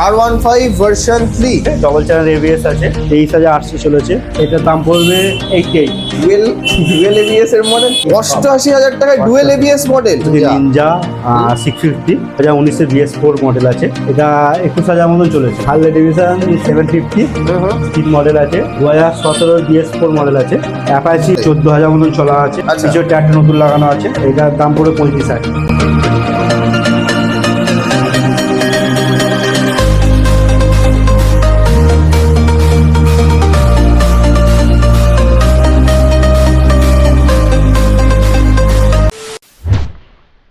আর one five version three double channel ABS আছে। তেইশ হাজার আটশো চলেছে। এটার দাম পড়বে eighty eight dual dual ABS এর মডেল অষ্টআশি হাজার টাকায় dual ABS model Ninja six fifty হাজার উনিশের বিএস ফোর মডেল আছে। এটা একুশ হাজার মতন চলেছে। হার্লে ডিভিশন সেভেন ফিফটি তিন মডেল আছে। দু হাজার সতেরোর বিএস ফোর মডেল আছে। অ্যাপাচি চোদ্দ হাজার মতন চলা আছে। আচ্ছা। কিছু ট্যাক্টর নতুন লাগানো আছে। এটার দাম পড়বে পঁয়ত্রিশ হাজার।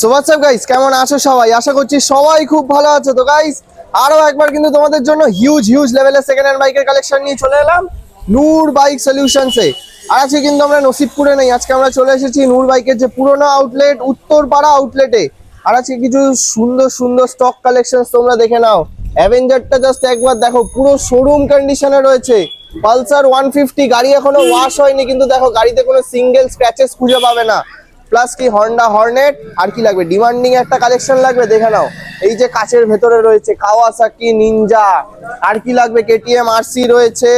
হোয়াটসঅ্যাপ গাইস কেমন আছো সবাই? আশা করছি সবাই খুব ভালো আছো। তো গাইস আরও একবার কিন্তু তোমাদের জন্য হিউজ হিউজ লেভেলের সেকেন্ড হ্যান্ড বাইকের কালেকশন নিয়ে চলে এলাম। নূর বাইক সলিউশনসে আর আজকে কিন্তু আমরা নসিবপুরে নেই। আজকে আমরা চলে এসেছি নূর বাইকের যে পুরোনো আউটলেট উত্তরপাড়া আউটলেটে আর আজকে কিছু সুন্দর সুন্দর স্টক কালেকশন তোমরা দেখে নাও। অ্যাভেঞ্জারটা জাস্ট একবার দেখো, পুরো শোরুম কন্ডিশনে রয়েছে। পালসার ওয়ান ফিফটি গাড়ি এখনও ওয়াশ হয়নি, কিন্তু দেখো, গাড়িতে কোনো সিঙ্গেল স্ক্র্যাচেস খুঁজে পাবে না। প্লাস কি হন্ডা হর্নেট আর কি লাগবে? ডিমান্ডিং একটা কালেকশন লাগবে? দেখে নাও। এই যে কাচের ভেতরে রয়েছে কাওয়াসাকি নিনজা আর কি লাগবে? কেটিএম আরসি রয়েছে।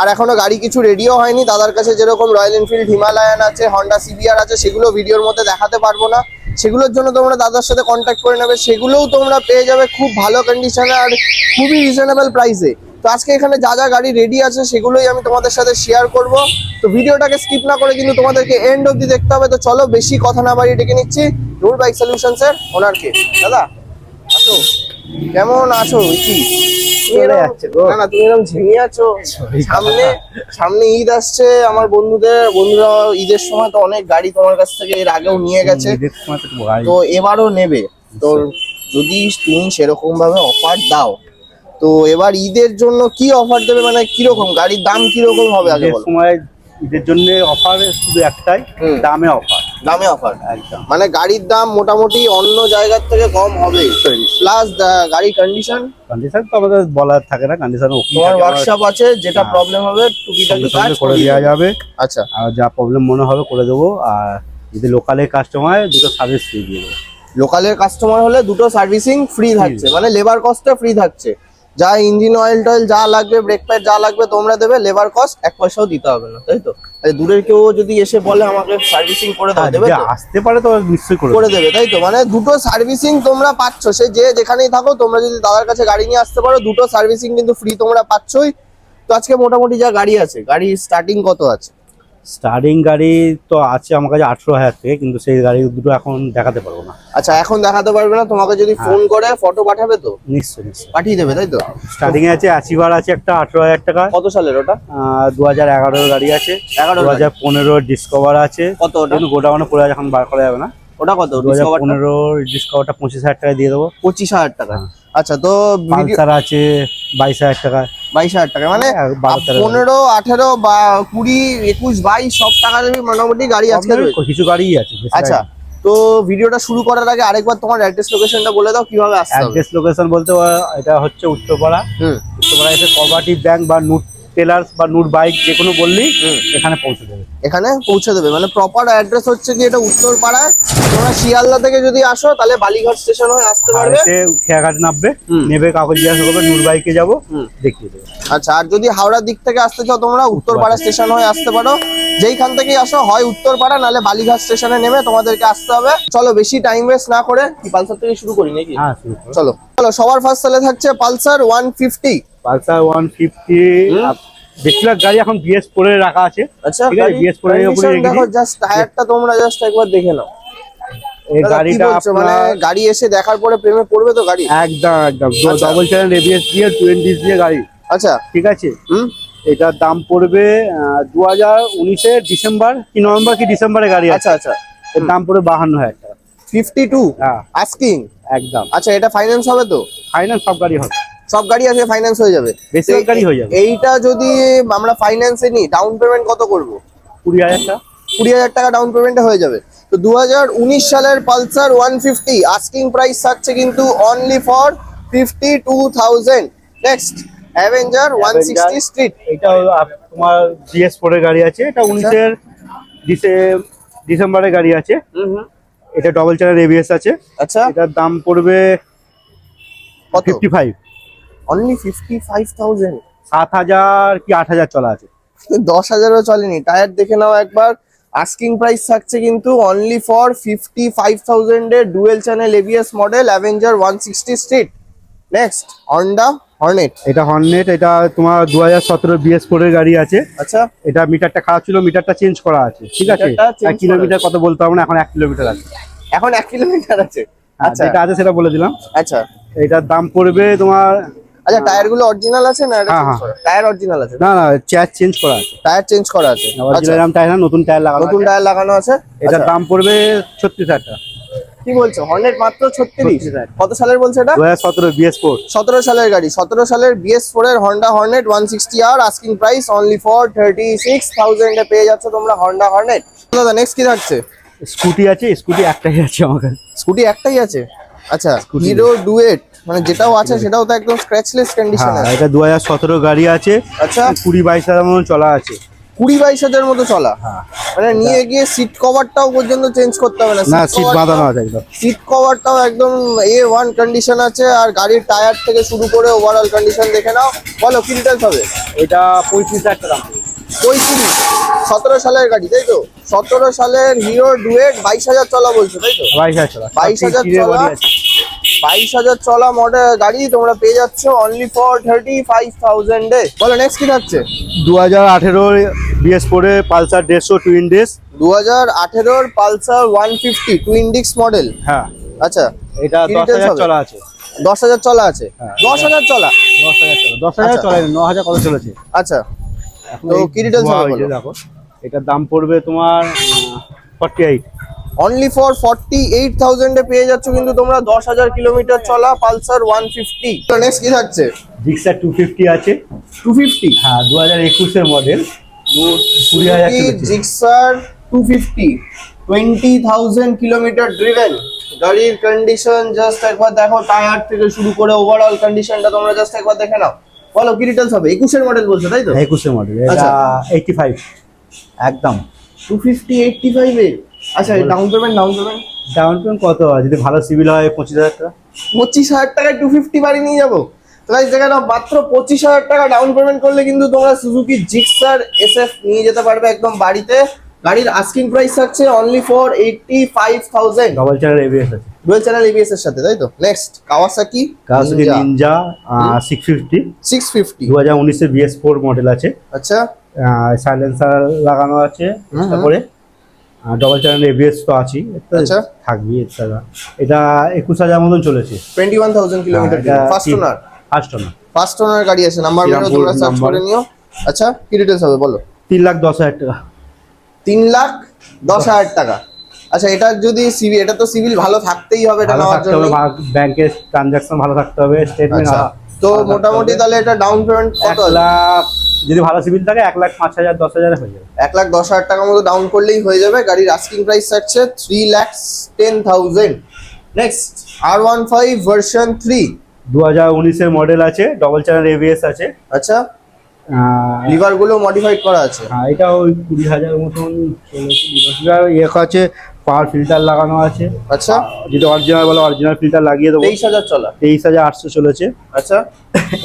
আর এখনও গাড়ি কিছু রেডিও হয়নি। দাদার কাছে যেরকম রয়্যাল এনফিল্ড হিমালয়ান আছে হন্ডা সিবিআর আছে, সেগুলো ভিডিওর মধ্যে দেখাতে পারব না। সেগুলোর জন্য তোমরা দাদার সাথে কন্ট্যাক্ট করে নেবে। সেগুলোও তোমরা পেয়ে যাবে খুব ভালো কন্ডিশনে আর খুবই রিজনেবল প্রাইসে তো আজকে এখানে যা যা গাড়ি রেডি আছে সেগুলোই আমি তোমাদের সাথে শেয়ার করব। তো ভিডিওটাকে স্কিপ না করে কিন্তু তোমাদেরকে এন্ড অবধি দেখতে হবে। তো চলো বেশি কথা না বাড়িয়ে ডেকে নিচ্ছি। রুল বাইক সলিউশনস এর ওনারকে দাদা আসো। কেমন আছো কি। না না তুমি এরকম ঝিমিয়ে আছো। সামনে সামনে ঈদ আসছে আমার বন্ধুদের বন্ধুরা ঈদের সময় তো অনেক গাড়ি তোমার কাছ থেকে এর আগেও নিয়ে গেছে। তো এবারও নেবে। তো যদি তুমি সেরকম ভাবে অফার দাও তো এবার ঈদের জন্য কি অফার দেবে? মানে কীরকম? গাড়ির দাম কীরকম হবে আগে বলো। সময় ঈদের জন্য অফার শুধু একটাই দামে অফার দামে অফার একদম। মানে গাড়ির দাম মোটামুটি অন্য জায়গার থেকে কম হবে। প্লাস গাড়ির কন্ডিশন কন্ডিশন তো আমাদের বলার থাকে না কন্ডিশন ওকে তোমার ওয়ার্কশপ আছে যেটা হ্যাঁ। প্রবলেম হবে টুকিটাকি কাজ করে দেওয়া যাবে। আচ্ছা। আর যা প্রবলেম মনে হবে করে দেবো আর যদি লোকালের কাস্টমার দুটো সার্ভিস ফ্রি দিয়ে দেবো। লোকালের কাস্টমার হলে দুটো সার্ভিসিং ফ্রি থাকছে মানে লেবার কস্টটা ফ্রি থাকছে। যা ইঞ্জিন অয়েল টয়েল যা লাগবে ব্রেক প্যাড যা লাগবে তোমরা দেবে লেবার কস্ট এক পয়সাও দিতে হবে না তাই তো? দূরের কেউ যদি এসে বলে আমাকে সার্ভিসিং করে দাও দেবে আসতে পারে তো নিশ্চয়ই করে করে দেবে। তাই তো? মানে দুটো সার্ভিসিং তোমরা পাচ্ছ সে যে যেখানেই থাকো তোমরা যদি দাদার কাছে গাড়ি নিয়ে আসতে পারো দুটো সার্ভিসিং কিন্তু ফ্রি তোমরা পাচ্ছই। তো আজকে মোটামুটি যা গাড়ি আছে গাড়ি স্টার্টিং কত আছে? স্টার্টিং গাড়ি তো আছে আমার কাছে আঠারো হাজার থেকে কিন্তু সেই গাড়ি দুটো এখন দেখাতে পারব না। আচ্ছা এখন দেখাতে পারবে না তোমাকে যদি ফোন করে ফটো পাঠাবে তো? নিশ্চয়ই নিশ্চয়ই। পাঠিয়ে দেবে তাই তো? স্টার্টিং এ আছে অ্যাচিভার আছে একটা আঠেরো হাজার টাকা। কত সালের ওটা? দু হাজার এগারোর গাড়ি আছে। এগারো দু হাজার পনেরো ডিসকভার আছে। কত ওটা? গোডাউনে পড়ে আছে এখন বার করা যাবে না। ওটা কত? পনেরো ডিসকভারটা পঁচিশ হাজার টাকা দিয়ে দেবো। পঁচিশ হাজার টাকা। হ্যাঁ। আচ্ছা তো পালসার আছে বাইশ হাজার টাকা। বাইশ হাজার টাকা মানে পনেরো আঠেরো বা কুড়ি একুশ বাইশ সব টাকার মোটামুটি গাড়ি রয়েছে। কিছু গাড়ি আছে আচ্ছা তো ভিডিওটা শুরু করার আগে আরেকবার তোমার অ্যাড্রেস লোকেশনটা বলে দাও কীভাবে আসতে অ্যাড্রেস লোকেশন বলতে এটা হচ্ছে উত্তরপাড়া। হুম। উত্তরপাড়া এসে কোঅপারেটিভ ব্যাংক বা নুট টেলার্স বা নুট বাইক যে কোনো বললেই হুম। এখানে পৌঁছে দেবে। এখানে পৌঁছে দেবে। মানে প্রপার অ্যাড্রেস হচ্ছে কি এটা উত্তর পাড়ায় তোমরা শিয়ালদা থেকে যদি আসো তাহলে বালিঘাট স্টেশন হয়ে আসতে পারবে। এসে খেয়াঘাট নামবে নেবে কাগজ জিজ্ঞাসা করবে নুট বাইকে যাব দেখিয়ে দেবে। আচ্ছা আর যদি হাওড়ার দিক থেকে আসতে চাও তোমরা উত্তরপাড়া। স্টেশন হয়ে আসতে পারো। যেইখান থেকেই আসো হয় উত্তরপাড়া নাহলে বালিঘাট স্টেশনে নেমে তোমাদেরকে আসতে হবে। চলো বেশি টাইম ওয়েস্ট না করে পালসার থেকে শুরু করি নাকি? হ্যাঁ। চলো। চলো সবার ফার্স্ট সালে থাকছে Pulsar one fifty Pulsar one fifty বেশিরভাগ গাড়ি এখন বিএস করে রাখা আছে। আচ্ছা ঠিক আছে, উপরে দেখো জাস্ট টায়ারটা তোমরা জাস্ট একবার দেখে নাও। এই গাড়িটা মানে গাড়ি এসে দেখার পরে প্রেমে পড়বে তো গাড়ি? একদম একদম। আচ্ছা। চ্যানেল এবিএস দিয়ে টোয়েন্টি দিয়ে গাড়ি। আচ্ছা। ঠিক আছে? হুম? এটার দাম পড়বে দু হাজার উনিশের ডিসেম্বর কি নভেম্বর কি ডিসেম্বরে গাড়ি আছে। আচ্ছা আচ্ছা। এর দাম পড়বে বাহান্ন হাজার টাকা। ফিফটি টু আস্কিং একদম। আচ্ছা এটা ফাইন্যান্স হবে তো? ফাইন্যান্স সব গাড়ি হবে। সব গাড়ি আছে ফাইন্যান্স হয়ে যাবে। বেশিরভাগ গাড়ি হয়ে যাবে। এইটা যদি আমরা ফাইন্যান্সে নিই ডাউন পেমেন্ট কত করব? কুড়ি হাজার টাকা। কুড়ি হাজার টাকা ডাউন পেমেন্টে হয়ে যাবে। তো দু হাজার উনিশ সালের Pulsar one fifty asking price থাকছে কিন্তু only for fifty two thousand next Avenger one sixty street এটা তোমার জিএস ফোরের গাড়ি আছে। এটা উনিশের ডিসে- ডিসেম্বরের গাড়ি আছে। এটা ডবল চ্যানেল এবিএস আছে। আচ্ছা। এটার দাম পড়বে fifty five only fifty five thousand সাত হাজার কি আট হাজার চলা আছে? দশ হাজারও চলেনি। টায়ার দেখে নাও একবার। আস্কিং প্রাইস থাকছে কিন্তু only for fifty five থাউজেন্ডের dual channel ABS model Avenger one sixty street next Honda Hornet এটা হর্নেট এটা তোমার দু হাজার সতেরো বিএস ফোর এর গাড়ি আছে। আচ্ছা। এটা মিটারটা খারাপ ছিল মিটারটা চেঞ্জ করা আছে ঠিক আছে? এক কিলোমিটার কত বলতে হবে না এখন এক কিলোমিটার আছে। এখন এক কিলোমিটার আছে। আচ্ছা আচ্ছা। যেটা আছে সেটা বলে দিলাম। আচ্ছা। এটার দাম পড়বে তোমার আচ্ছা টায়ারগুলো অরিজিনাল আছে না হ্যাঁ, হ্যাঁ। টায়ার অরিজিনাল আছে? না না চেয়ার চেঞ্জ করা আছে। টায়ার চেঞ্জ করা আছে। আচ্ছা। অরিজিনাল টায়ার না নতুন টায়ার লাগানো নতুন টায়ার লাগানো আছে? এটার আচ্ছা, দাম পড়বে ছত্রিশ হাজার টাকা। কি বলছো? হর্নেট মাত্র ছত্রিশ? কত সালের বলছে এটা? দু সতেরো বিএস ফোর সতেরো সালের গাড়ি। সতেরো সালের বিএস ফোর এর Honda Hornet one sixty R asking price only for thirty six থাউজেন্ডে পেয়ে যাচ্ছ তোমরা হন্ডা হর্নেট দাদা নেক্সট কি থাকছে? স্কুটি আছে স্কুটি একটাই আছে আমার কাছে। স্কুটি একটাই আছে? আচ্ছা হিরো ডুয়েট মানে যেটাও আছে সেটাও তো একদম স্ক্র্যাচলেস কন্ডিশন হ্যাঁ আছে। এটা দু হাজার সতেরো গাড়ি আছে আচ্ছা। কুড়ি বাইশ হাজার মতন চলা আছে। কুড়ি বাইশ হাজার মতো চলা? হ্যাঁ। মানে নিয়ে গিয়ে সিট কভারটাও পর্যন্ত চেঞ্জ করতে হবে না। না সিট বাঁধানো আছে একদম। সিট কভারটাও একদম এ ওয়ান কন্ডিশন আছে আর গাড়ির টায়ার থেকে শুরু করে ওভারঅল কন্ডিশন দেখে নাও। বলো কি ডিটেলস হবে? এটা পঁয়ত্রিশ হাজার টাকা। পঁয়ত্রিশ। সতেরো সালের গাড়ি তাই তো? সতেরো সালের হিরো ডুয়েট বাইশ হাজার চলা বলছো তাই তো? বাইশ হাজার চলা। 22,000 টিনের চলা। বাইশ হাজার চলা মডেল গাড়ি তোমরা পেয়ে যাচ্ছ অনলি ফর থার্টি ফাইভ থাউজেন্ডে বলো নেক্সট কি থাকছে? দু হাজার আঠেরো বিএস ফোরে পালসার দেড়শো টুইন ডেস দু হাজার আঠেরোর পালসার ওয়ান ফিফটি টুইন ডিক্স মডেল হ্যাঁ। আচ্ছা এটা দশ হাজার চলা। আছে। দশ হাজার চলা আছে? হ্যাঁ। দশ হাজার চলা? দশ হাজার চলা। দশ হাজার আচ্ছা। চলে ন হাজার কত চলেছে? আচ্ছা। তো কি বলো? দেখো। এটার দাম পড়বে তোমার forty eight only for forty eight থাউজেন্ডে পেয়ে যাচ্ছ কিন্তু তোমরা দশ হাজার কিলোমিটার চলা পালসার ওয়ান ফিফটি তো নেক্সট কি থাকছে? জিক্সার টু ফিফটি আছে। টু ফিফটি হ্যাঁ দু হাজার একুশের মডেল কুড়ি হাজার। Gixxer two fifty twenty thousand kilometre driven গাড়ির কন্ডিশন জাস্ট একবার দেখো টায়ার থেকে শুরু করে ওভারঅল কন্ডিশনটা তোমরা জাস্ট একবার দেখে নাও। বলো কি ডিটেলস হবে? একুশের মডেল বলছো তাই তো? হ্যাঁ, একুশের মডেল আচ্ছা। এইটি ফাইভ একদম। টু ফিফটি এইটটি ফাইভে আচ্ছা down payment down payment down payment কত? হয় যদি ভালো সিভিল হয় পঁচিশ হাজার টাকা? পঁচিশ হাজার টাকায় টু ফিফটি বাড়ি নিয়ে যাব। তাই যেখানে মাত্র পঁচিশ হাজার টাকা ডাউন পেমেন্ট করলে কিন্তু তোমরা সুজুকি জিক্সার এসএফ নিয়ে যেতে পারবে একদম বাড়িতে। গাড়ির আস্কিং প্রাইস থাকছে only for eighty five thousand double channel ABS আছে। ডুয়েল চ্যানেল এবিএস এর সাথে তাই তো? Next Kawasaki Kawasaki Ninja six fifty six fifty দু হাজার উনিশের বিএস ফোর মডেল আছে। আচ্ছা। সাইলেন্সার লাগানো আছে। তারপরে ডবল চ্যানেল এবিএস তো আচ্ছা। থাকবি এছাড়া এটা একুশ হাজার মতন চলেছে। Twenty one thousand kilometre first owner first owner first owner গাড়ি আছে নাম্বার তোমরা সার্চ করে নিও। আচ্ছা কি ডিটেলস হবে বলো? তিন লাখ দশ হাজার টাকা। তিন লাখ দশ হাজার টাকা। আচ্ছা এটা যদি সিভি এটা তো সিভিল ভালো থাকতেই হবে এটা নেওয়ার জন্য ব্যাংকের ট্রানজাকশন ভালো থাকতে হবে স্টেটমেন্ট আচ্ছা তো মোটামুটি তাহলে এটা ডাউন পেমেন্ট কত লাখ যদি ভালো সিভিল থাকে এক লাখ পাঁচ হাজার দশ হাজার হয়ে যাবে। এক লাখ দশ হাজার টাকার মতো ডাউন করলেই হয়ে যাবে। গাড়ির আস্কিং প্রাইস থাকছে three lakhs ten thousand next আর ওয়ান ফাইভ ভার্সন থ্রি দু হাজার উনিশের মডেল আছে ডবল চ্যানেল এবিএস আছে। আচ্ছা লিভারগুলো মডিফাইড করা আছে। হ্যাঁ এটা ওই কুড়ি হাজার মতন লিভার ইয়ে আছে পাওয়ার ফিল্টার লাগানো আছে। আচ্ছা। যদি অরিজিনাল বলে অরিজিনাল ফিল্টার লাগিয়ে দেবো। তেইশ হাজার চলা। তেইশ হাজার আটশো চলেছে। আচ্ছা।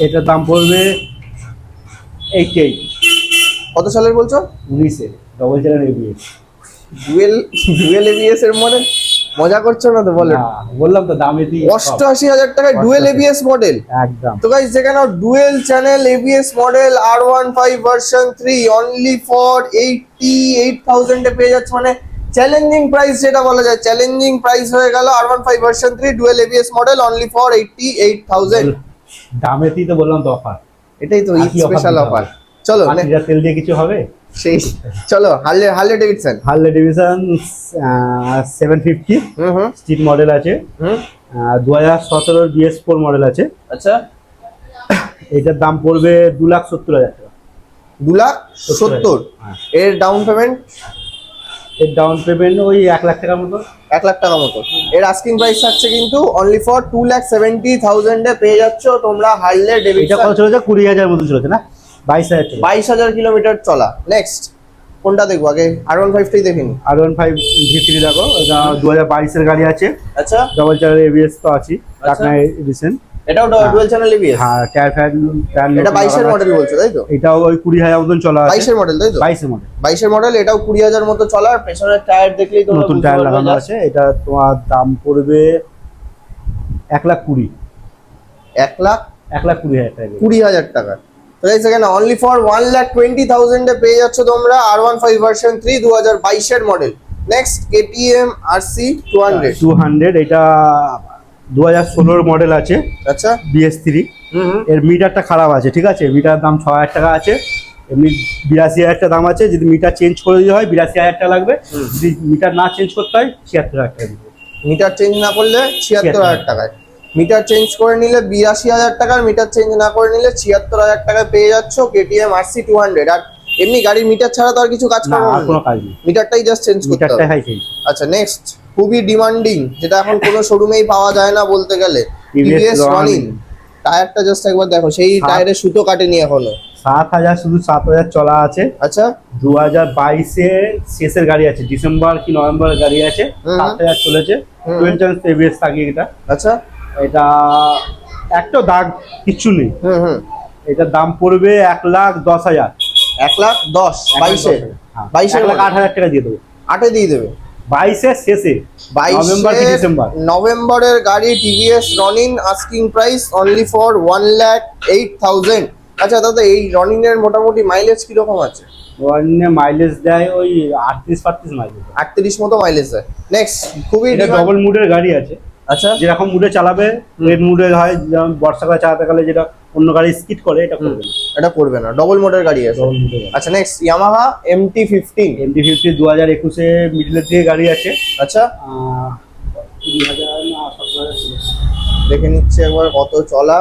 এটার দাম পড়বে এইটি এইট কত সালের বলছো? উনিশে double channel ABS dual dual ABS এর মডেল মজা করছ না তো বলো? বললাম তো দাম অষ্টআশি হাজার টাকায় ডুয়েল। এবিএস মডেল একদম। তো গাইস যেখানে dual channel ABS model R one five version three only for eighty eight থাউজেন্ডে পেয়ে যাচ্ছে। মানে চ্যালেঞ্জিং প্রাইস যেটা বলা যায় চ্যালেঞ্জিং প্রাইস হয়ে গেল R one five version three dual ABS model only for eighty eight thousand দামেতেই তো বললাম তো অফার এটাই তো স্পেশাল অফার চলো পাঁচ লিটার তেল দিয়ে কিছু হবে? সেই চলো Harley Harley Davidson. Harley Davidson seven fifty হুম হুম। স্টিল মডেল আছে। হুম। দু হাজার সতেরোর বিএস ফোর মডেল আছে। আচ্ছা। এটার দাম পড়বে দু লাখ সত্তর হাজার টাকা। দু লাখ সত্তর? হ্যাঁ। এর ডাউন পেমেন্ট এর ডাউন পেমেন্ট ওই এক লাখ টাকার মতো। এক লাখ টাকা মতো। এর আস্কিং প্রাইস থাকছে কিন্তু only for two lakh seventy থাউজেন্ডে পেয়ে যাচ্ছ তোমরা হার্লে ডেভিডসন কত চলেছে? কুড়ি হাজার মতো চলেছে না? বাইশ হাজার বাইশ হাজার কিলোমিটার চলা। নেক্সট কোনটা দেখব? আগে আর ওয়ান ফাইভটাই দেখিনি। R one five V three দেখো দু হাজার বাইশের গাড়ি আছে। আচ্ছা। ডবল চার এবিএস তো আছে। টাকনা এডিশন এটাও ডুয়েল চ্যানেল এবিএস হ্যাঁ টায়ার ফ্যান টায়ার এটা বাইশের মডেল বলছো তাই তো? এটাও ওই কুড়ি হাজার মতন চলা আছে। বাইশের মডেল তাই তো? মডেল বাইশের মডেল এটাও কুড়ি হাজার মতো পেছনের টায়ার দেখলেই তোমরা নতুন টায়ার লাগানো আছে। এটা তোমার দাম পড়বে এক লাখ কুড়ি। এক লাখ এক লাখ কুড়ি হাজার টাকা। কুড়ি হাজার টাকা। তো গাইস এখানে only for one lakh twenty থাউজেন্ডে পেয়ে যাচ্ছ তোমরা R one five version three দু হাজার বাইশের model next KTM R C two hundred two hundred এটা দু হাজার ষোলোর মডেল আছে। আচ্ছা। বিএস থ্রি হুম এর মিটারটা খারাপ আছে ঠিক আছে? মিটার দাম ছ হাজার টাকা আছে। এমনি বিরাশি হাজার টাকা দাম আছে। যদি মিটার চেঞ্জ করে দিতে হয় বিরাশি হাজার টাকা লাগবে। যদি মিটার না চেঞ্জ করতে হয় ছিয়াত্তর হাজার টাকা দিবে মিটার চেঞ্জ না করলে ছিয়াত্তর হাজার টাকায়। মিটার চেঞ্জ করে নিলে বিরাশি হাজার টাকার মিটার চেঞ্জ না করে নিলে ছিয়াত্তর হাজার টাকায় পেয়ে যাচ্ছ KTM R C two hundred আর এমনি গাড়ির মিটার ছাড়া তো আর কিছু কাজ না করব আর কোনো কাজ নেই। মিটারটাই জাস্ট চেঞ্জ করতে হবে। হাই চেঞ্জ আচ্ছা নেক্সট খুবই ডিমান্ডিং যেটা এখন কোনো শোরুমেই পাওয়া যায় না বলতে গেলে। টিভিএস রনিন টায়ারটা জাস্ট একবার দেখো সেই সাত- টায়ারের সুতো কাটেনি এখনও। সাত হাজার শুধু সাত হাজার চলা আছে। আচ্ছা। দু হাজার বাইশে শেষের গাড়ি আছে ডিসেম্বর কি নভেম্বর গাড়ি আছে। সাত হাজার চলেছে। টুয়েলভ চান্স এবিএস থাকে এটা। আচ্ছা। এটা একটা দাগ কিচ্ছু নেই। হুম হুম। এটার দাম পড়বে এক লাখ দশ হাজার। এক লাখ দশ বাইশে। হ্যাঁ, এক লাখ আট হাজার টাকা দিয়ে দেবো। আটে দিয়ে দেবে? বাইশের শেষে নভেম্বর কি ডিসেম্বর? নভেম্বরের গাড়ি TVS Ronin asking price only for one lakh eight thousand আচ্ছা দাদা এই রনিনের মোটামুটি মাইলেজ কীরকম আছে? ওয়ানে মাইলেজ দেয় ওই আটত্রিশ ফাটত্রিশ মাইলেজ আটত্রিশ মতো মাইলেজ দেয়। নেক্সট খুবই ডবল মুডের গাড়ি আছে। আচ্ছা। যেরকম মুডে চালাবে রেড মুডে হয় যেমন বর্ষাকালে চালাতে গেলে যেটা অন্য গাড়ি স্কিট করে এটা করবে না। এটা করবে না ডবল মোডের গাড়ি আছে। আচ্ছা next Yamaha MT fifteen MT fifty দু হাজার একুশে মিডিলের দিকে গাড়ি আছে। আচ্ছা। দেখে নিচ্ছে একবার কত চলা।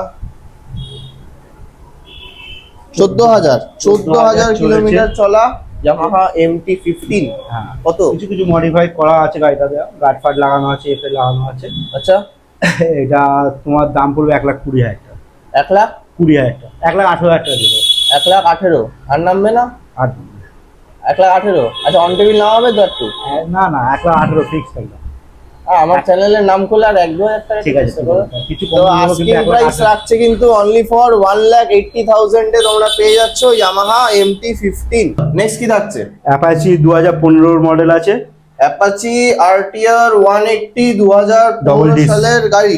চোদ্দ হাজার চোদ্দ হাজার। কিলোমিটার চলা। ইয়ামাহা এমটি ফিফটিন হ্যাঁ। কত? কিছু কিছু মডিফাই করা আছে গাড়িটাতে। গার্ড ফাট লাগানো আছে এফএল লাগানো আছে। আচ্ছা। এটা তোমার দাম পড়বে এক লাখ কুড়ি হাজার টাকা। এক লাখ? কুড়ি হাজার টাকা। এক লাখ আঠেরো হাজার টাকা দেবো। এক লাখ আঠেরো। আর নামবে না? আর এক লাখ আঠেরো। আচ্ছা অন টেবিল নাম হবে তো একটু? না না এক লাখ আঠেরো ফিক্স আর আমার চ্যানেলের নাম করলে আর এক দু হাজার টাকা ঠিক আছে কিছু তো লাখ প্রাইস রাখছে কিন্তু only for one lakh eighty থাউজেন্ডে তোমরা পেয়ে যাচ্ছ ইয়ামাহা এমটি ফিফটিন নেক্সট কি থাকছে? অ্যাপাচি দু হাজার পনেরোর মডেল আছে। অ্যাপাচি আরটিআর ওয়ান এইটটি দু হাজার Double disc। সালের গাড়ি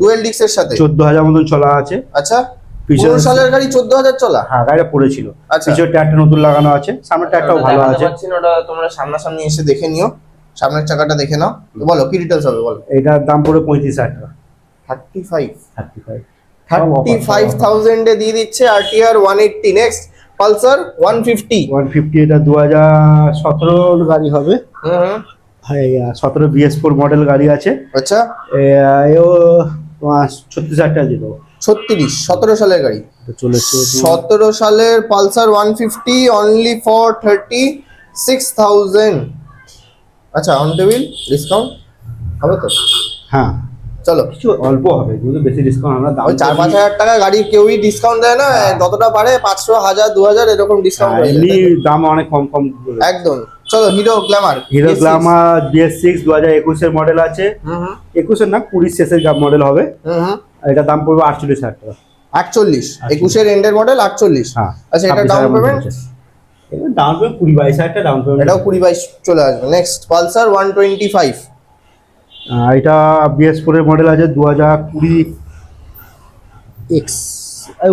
ডুয়েল ডিক্সের সাথে। চোদ্দ হাজার মতন চলা আছে। আচ্ছা পিছনে- সালের গাড়ি চোদ্দ হাজার চলা? হ্যাঁ গাড়িটা পড়েছিল। আচ্ছা। পিছনে নতুন লাগানো আছে। সামনের ট্যাগটাও ভালো আছে। ওটা তোমরা সামনাসামনি এসে দেখে নিও। সামনের চাকাটা দেখে নাও। তো বলো কি ডিটেলস হবে বলো। এটার দাম পড়বে পঁয়ত্রিশ হাজার টাকা। Thirty five thirty five thirty five থাউজেন্ডে দিয়ে দিচ্ছে RTR one eighty next Pulsar one fifty one fifty এটা দু হাজার সতেরোর গাড়ি হবে। হুম সতেরো বিএস ফোর মডেল গাড়ি আছে। আচ্ছা। এও ছত্রিশ হাজার টাকা দিয়ে দেবো। ছত্রিশ সতেরো সালের গাড়ি। চলেছে। সতেরো সালের Pulsar one fifty only for thirty six thousand আচ্ছা অন টেবিল ডিসকাউন্ট হবে তো? হ্যাঁ। চলো। কিছু অল্প হবে কিন্তু বেশি ডিসকাউন্ট আমরা দাম ওই চার পাঁচ হাজার টাকা গাড়ি কেউই ডিসকাউন্ট দেয় না যতটা পারে পাঁচশো হাজার দু হাজার এরকম ডিসকাউন্ট হ্যাঁ, এমনি দাম অনেক কম কম একদম। চলো Hero Glamour Hero Glamour BS six দু হাজার একুশের মডেল আছে। একুশের না কুড়ির শেষের মডেল হবে। এটার দাম পড়বে আটচল্লিশ হাজার টাকা। আটচল্লিশ। একুশের এন্ডের মডেল আটচল্লিশ। হ্যাঁ। আচ্ছা এটা ডাউন পেমেন্ট ডাউন পেমেন্ট কুড়ি বাইশ হাজার টাকা ডাউন পেমেন্ট এটাও কুড়ি বাইশ চলে আসবে। Next Pulsar one twenty five এটা বিএস ফোরের মডেল আছে দু হাজার কুড়ি এক্স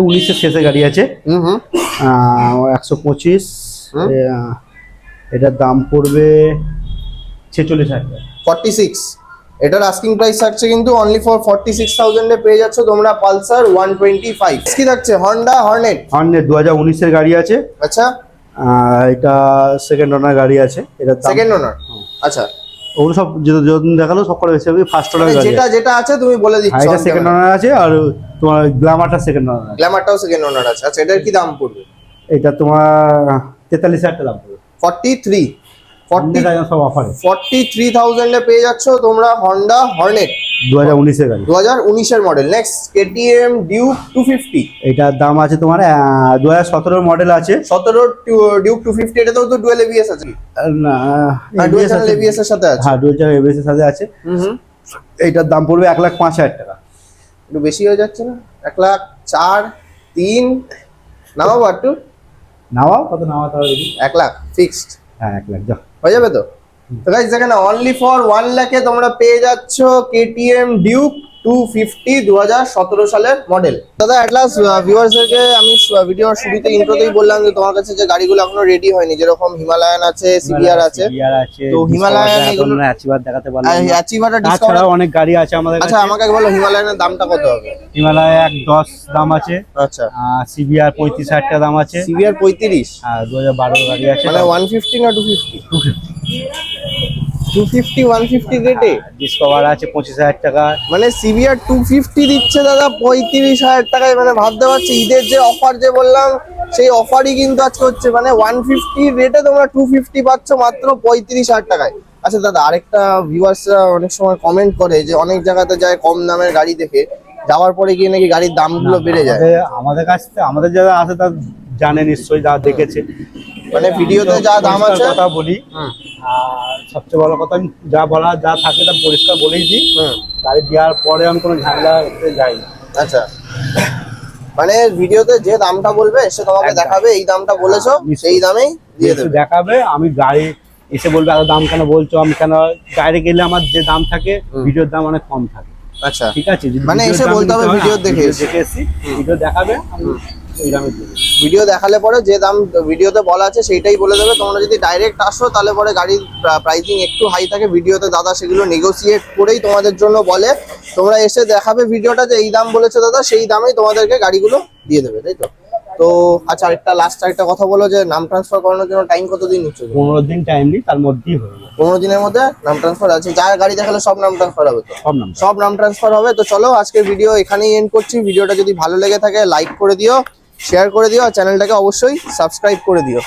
উনিশের শেষে গাড়ি আছে। হুম হুম। একশো পঁচিশ। এটার দাম পড়বে ছেচল্লিশ হাজার ফর্টি সিক্স এটার আস্কিং প্রাইস থাকছে কিন্তু অনলি ফর ফর্টি সিক্স থাউজেন্ডে পেয়ে যাচ্ছ তোমরা পালসার ওয়ান টোয়েন্টি ফাইভ কি থাকছে? হন্ডা হর্নেট অন্য দু হাজার উনিশের গাড়ি আছে। আচ্ছা। এটা সেকেন্ড ওনার গাড়ি আছে এটা সেকেন্ড ওনার আচ্ছা। ওগুলো সব যতদিন দেখাল সব করে বেশি ফার্স্ট ওনার মানে গাড়ি যেটা। যেটা আছে তুমি বলে দিচ্ছ এটা সেকেন্ড ওনার আছে আর তোমার গ্ল্যামারটা সেকেন্ড ওনার গ্ল্যামারটাও সেকেন্ড ওনার আছে। আচ্ছা এটার কি দাম পড়বে? এটা তোমার তেতাল্লিশ হাজার টাকা দাম পড়বে। ফর্টি থ্রি ফর্টি সব অফারে ফর্টি থ্রি থাউজেন্ডে পেয়ে যাচ্ছ তোমরা হন্ডা হর্নেট দু হাজার উনিশের গাড়ি। দু হাজার উনিশের model next Duke two fifty এটার দাম আছে তোমার দু হাজার সতেরোর মডেল আছে। সতেরো ডিউক টু ফিফটি এটাতেও তো ডুয়েল এবিএস আছে। না ডুয়েল চ্যানেল এবিএস এর সাথে আছে। হ্যাঁ ডুয়েল চ্যানেল এবিএস এর সাথে আছে। হুম হুম এইটার দাম পড়বে এক লাখ পাঁচ হাজার টাকা। একটু বেশি হয়ে যাচ্ছে না? এক লাখ চার তিন। নামাবো একটু। নাওয়া কত নাওয়া তাহলে দেখি। এক লাখ ফিক্সড হ্যাঁ এক লাখ যা হয়ে যাবে তো? তো গাইজ দেখেন অনলি ফর ওয়ান লাখে তোমরা পেয়ে যাচ্ছ কেটিএম ডিউক টু ফিফটি দু সালের মডেল দাদা অ্যাটলাস ভিউয়ার্সদেরকে আমি ভিডিওর শুরুতে ইন্ট্রোতেই বললাম যে তোমার কাছে যে গাড়িগুলো এখনও রেডি হয়নি যেরকম হিমালয়ান আছে সিবিআর আছে তো হিমালয়ান এগুলো- অ্যাচিভার দেখাতে পারলাম না। অ্যাচিভাটা ডিসকাউন্ট অনেক গাড়ি আছে আমাদের আচ্ছা আমাকে বলো হিমালয়ানের দামটা কত হবে? হিমালয় এক দশ দাম আছে আচ্ছা। সিবিআর পঁয়ত্রিশ হাজার টাকা দাম আছে। সিবিআর পঁয়ত্রিশ? আর দু হাজার গাড়ি আছে। মানে ওয়ান ফিফটি না two fifty two fifty one fifty রেটে ডিসকভার আছে পঁচিশ হাজার টাকা। মানে সিভিআর টু ফিফটি দিচ্ছে দাদা পঁয়ত্রিশ হাজার টাকায়। মানে ভাবতে পারছি ঈদের যে অফার যে বললাম সেই অফারই কিন্তু আজকে হচ্ছে। মানে ওয়ান ফিফটি রেটে তোমরা টু ফিফটি পাচ্ছ মাত্র পঁয়ত্রিশ হাজার টাকায়। আচ্ছা দাদা আরেকটা ভিউয়ার্সরা অনেক সময় কমেন্ট করে যে অনেক জায়গাতে যায় কম দামের গাড়ি দেখে যাওয়ার পরে গিয়ে নাকি গাড়ির দামগুলো বেড়ে যায়। আমাদের- কাছ থেকে আমাদের যারা আছে তারা জানে নিশ্চয়ই যারা দেখেছে। মানে ভিডিওতে যা দাম আছে কথা বলি। আর সবচেয়ে বড় কথা আমি যা বলা যা থাকে তা পরিষ্কার বলেই দিই। গাড়ি দেওয়ার পরে আমি কোনো ঝামেলা যাই আচ্ছা। মানে ভিডিওতে যে দামটা বলবে সে তোমাকে দেখাবে এই দামটা বলেছ সেই দামেই দিয়ে দেবে। দেখাবে আমি গাড়ি এসে বলবে এত দাম কেন বলছো? আমি কেন গাড়ি গেলে আমার যে দাম থাকে ভিডিওর দাম অনেক কম থাকে। আচ্ছা। ঠিক আছে? মানে এসে বলতে হবে ভিডিও হ্যাঁ, দেখে ভিডিও এসে। দেখে এসি ভিডিও দেখাবে দামে ভিডিও দেখালে পরে যে দাম ভিডিওতে বলা আছে সেইটাই বলে দেবে। তোমরা যদি ডাইরেক্ট আসো তাহলে পরে গাড়ির প্রাইসিং একটু হাই থাকে। ভিডিওতে দাদা সেগুলো নেগোসিয়েট করেই তোমাদের জন্য বলে। তোমরা এসে দেখাবে ভিডিওটা যে এই দাম বলেছে দাদা সেই দামেই তোমাদেরকে গাড়িগুলো দিয়ে দেবে তাই তো? তো আচ্ছা আরেকটা লাস্ট আরেকটা কথা বলো যে নাম ট্রান্সফার করানোর জন্য টাইম কতদিন নিচ্ছ? পনেরো দিন টাইম নিই তার মধ্যেই যাবে। পনেরো দিনের মধ্যে নাম ট্রান্সফার আছে। যার গাড়ি দেখালে সব নাম ট্রান্সফার হবে তো? সব নাম সব নাম ট্রান্সফার হবে। তো চলো আজকের ভিডিও এখানেই এন্ড করছি। ভিডিওটা যদি ভালো লেগে থাকে লাইক করে দিও। শেয়ার করে দিও আর চ্যানেলটাকে অবশ্যই সাবস্ক্রাইব করে দিও।